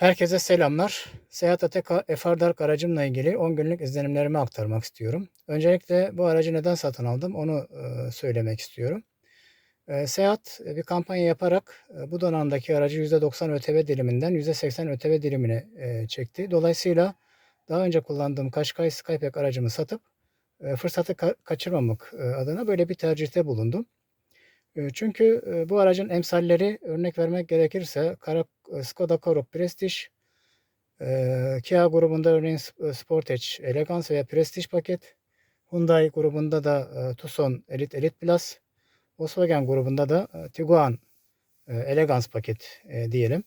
Herkese selamlar. Seyahat Ateka Efardark aracımla ilgili 10 günlük izlenimlerimi aktarmak istiyorum. Öncelikle bu aracı neden satın aldım onu e, söylemek istiyorum. E, Seyahat e, bir kampanya yaparak bu donanımdaki aracı %90 ÖTV diliminden %80 ÖTV dilimine çekti. Dolayısıyla daha önce kullandığım Qashqai Skypack aracımı satıp fırsatı ka- kaçırmamak adına böyle bir tercihte bulundum. Çünkü bu aracın emsalleri örnek vermek gerekirse e, Skoda Karoq Prestige, Kia grubunda örneğin e, Sportage Elegance veya Prestige paket, Hyundai grubunda da e, Tucson Elite Elite Plus, Volkswagen grubunda da Tiguan Elegance paket diyelim.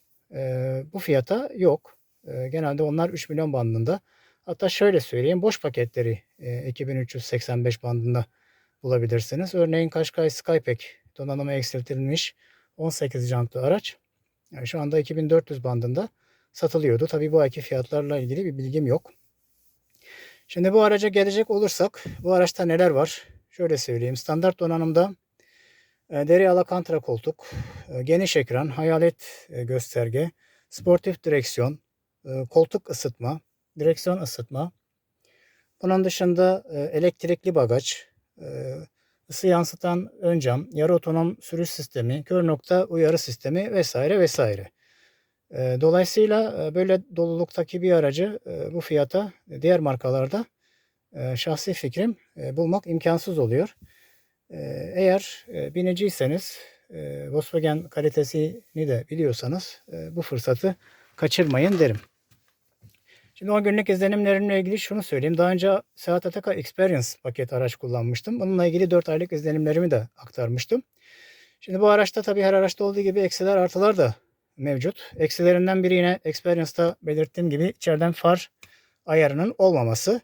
Bu fiyata yok. Genelde onlar 3 milyon bandında. Hatta şöyle söyleyeyim boş paketleri e, 2385 bandında bulabilirsiniz. Örneğin Qashqai Skypack donanıma eksiltilmiş 18 jantlı araç yani şu anda 2400 bandında satılıyordu. Tabii bu ayki fiyatlarla ilgili bir bilgim yok. Şimdi bu araca gelecek olursak bu araçta neler var? Şöyle söyleyeyim. Standart donanımda e, deri alakantra koltuk, e, geniş ekran, hayalet e, gösterge, sportif direksiyon, koltuk ısıtma, direksiyon ısıtma. Bunun dışında elektrikli bagaj, ısı yansıtan ön cam, yarı otonom sürüş sistemi, kör nokta uyarı sistemi vesaire vesaire. E, Dolayısıyla e, böyle doluluktaki bir aracı e, bu fiyata e, diğer markalarda şahsi fikrim bulmak imkansız oluyor. Eğer biniciyseniz Volkswagen kalitesini de biliyorsanız bu fırsatı kaçırmayın derim. Şimdi 10 günlük izlenimlerimle ilgili şunu söyleyeyim. Daha önce Seat Ataka Experience paket araç kullanmıştım. Bununla ilgili 4 aylık izlenimlerimi de aktarmıştım. Şimdi bu araçta tabii her araçta olduğu gibi eksiler artılar da mevcut. Eksilerinden biri yine Experience'da belirttiğim gibi içeriden far ayarının olmaması.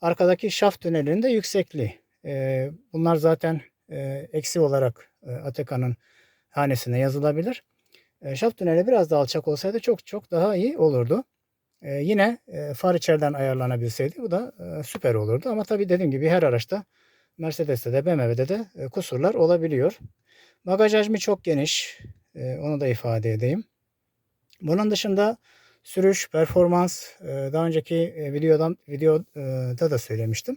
Arkadaki şaft tünelinin de yüksekliği. Ee, bunlar zaten e, eksi olarak e, Ataka'nın hanesine yazılabilir. E, şaft tüneli biraz daha alçak olsaydı çok çok daha iyi olurdu. Ee, yine e, far içeriden ayarlanabilseydi bu da e, süper olurdu. Ama tabii dediğim gibi her araçta Mercedes'te de BMW'de de e, kusurlar olabiliyor. Bagaj hacmi çok geniş. E, onu da ifade edeyim. Bunun dışında sürüş, performans e, daha önceki e, videodan videoda da söylemiştim.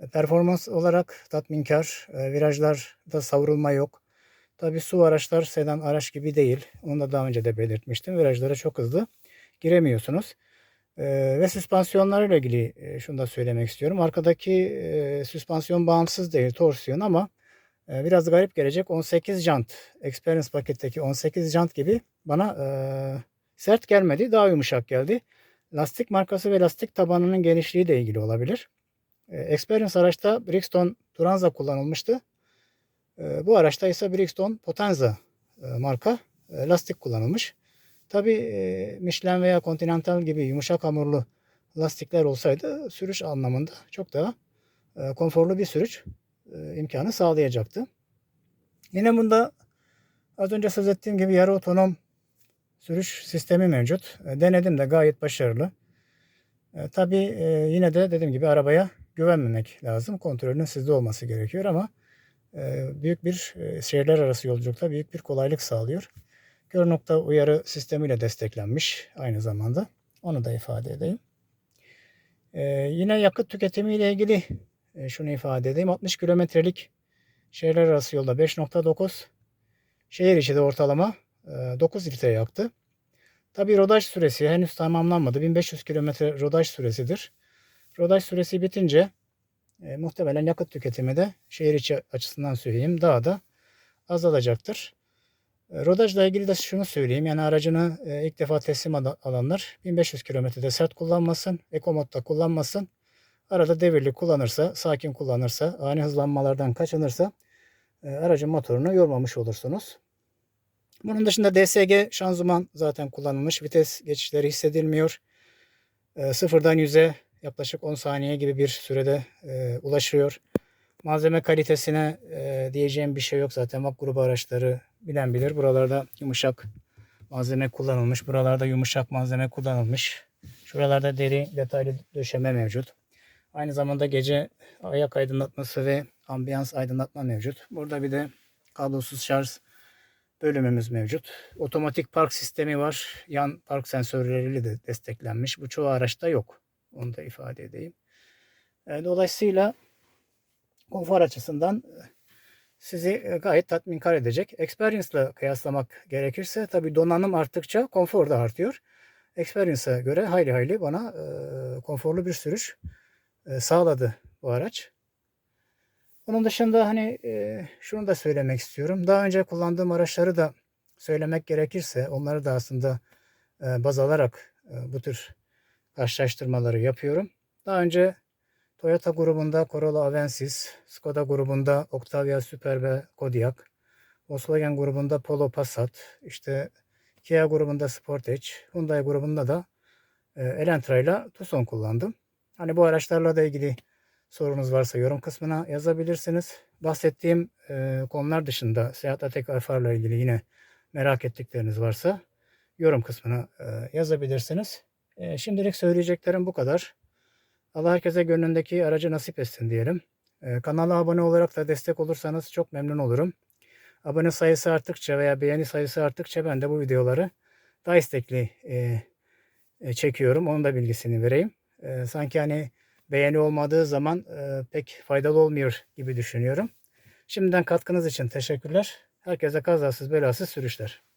E, Performans olarak tatminkar. E, virajlarda savrulma yok. Tabii su araçlar sedan araç gibi değil. Onu da daha önce de belirtmiştim. Virajlara çok hızlı giremiyorsunuz. Ee, ve süspansiyonlarla ilgili e, şunu da söylemek istiyorum. Arkadaki e, süspansiyon bağımsız değil, torsiyon ama e, biraz garip gelecek. 18 jant, Experience paketteki 18 jant gibi bana e, sert gelmedi, daha yumuşak geldi. Lastik markası ve lastik tabanının genişliği de ilgili olabilir. E, Experience araçta Bridgestone Turanza kullanılmıştı. E, bu araçta ise Bridgestone Potenza e, marka e, lastik kullanılmış. Tabii e, Michelin veya Continental gibi yumuşak hamurlu lastikler olsaydı sürüş anlamında çok daha e, konforlu bir sürüş e, imkanı sağlayacaktı. Yine bunda az önce söz ettiğim gibi yarı otonom sürüş sistemi mevcut. Denedim de gayet başarılı. E, Tabii e, yine de dediğim gibi arabaya güvenmemek lazım. Kontrolünün sizde olması gerekiyor ama büyük bir şehirler arası yolculukta büyük bir kolaylık sağlıyor. Kör nokta uyarı sistemiyle desteklenmiş aynı zamanda. Onu da ifade edeyim. Ee, yine yakıt tüketimi ile ilgili e, şunu ifade edeyim. 60 kilometrelik şehirler arası yolda 5.9 şehir içi de ortalama e, 9 litre yaktı. Tabi rodaj süresi henüz tamamlanmadı. 1500 kilometre rodaj süresidir. Rodaj süresi bitince e, muhtemelen yakıt tüketimi de şehir içi açısından söyleyeyim daha da azalacaktır. E, Rodajla ilgili de şunu söyleyeyim. Yani aracını e, ilk defa teslim al- alanlar 1500 kilometrede sert kullanmasın. Eko modda kullanmasın. Arada devirli kullanırsa, sakin kullanırsa, ani hızlanmalardan kaçınırsa e, aracın motorunu yormamış olursunuz. Bunun dışında DSG şanzıman zaten kullanılmış. Vites geçişleri hissedilmiyor. Sıfırdan 100'e yaklaşık 10 saniye gibi bir sürede ulaşıyor. Malzeme kalitesine e, diyeceğim bir şey yok zaten. VAK grubu araçları bilen bilir. Buralarda yumuşak malzeme kullanılmış. Buralarda yumuşak malzeme kullanılmış. Şuralarda deri detaylı döşeme mevcut. Aynı zamanda gece ayak aydınlatması ve ambiyans aydınlatma mevcut. Burada bir de kablosuz şarj bölümümüz mevcut. Otomatik park sistemi var. Yan park sensörleriyle de desteklenmiş. Bu çoğu araçta yok. Onu da ifade edeyim. E, Dolayısıyla konfor açısından e, sizi e, gayet tatminkar edecek. Experience ile kıyaslamak gerekirse tabii donanım arttıkça konfor da artıyor. Experience'a göre hayli hayli bana e, konforlu bir sürüş e, sağladı bu araç. Onun dışında hani e, şunu da söylemek istiyorum. Daha önce kullandığım araçları da söylemek gerekirse onları da aslında e, baz alarak e, bu tür karşılaştırmaları yapıyorum. Daha önce Toyota grubunda Corolla Avensis, Skoda grubunda Octavia Superb Kodiaq, Volkswagen grubunda Polo Passat, işte Kia grubunda Sportage, Hyundai grubunda da e, Elantra ile Tucson kullandım. Hani bu araçlarla da ilgili sorunuz varsa yorum kısmına yazabilirsiniz. Bahsettiğim e, konular dışında Seat Ateca FR ile ilgili yine merak ettikleriniz varsa yorum kısmına e, yazabilirsiniz. E, şimdilik söyleyeceklerim bu kadar. Allah herkese gönlündeki aracı nasip etsin diyelim. E, kanala abone olarak da destek olursanız çok memnun olurum. Abone sayısı arttıkça veya beğeni sayısı arttıkça ben de bu videoları daha istekli e, e, çekiyorum. Onun da bilgisini vereyim. E, sanki hani beğeni olmadığı zaman e, pek faydalı olmuyor gibi düşünüyorum. Şimdiden katkınız için teşekkürler. Herkese kazasız belasız sürüşler.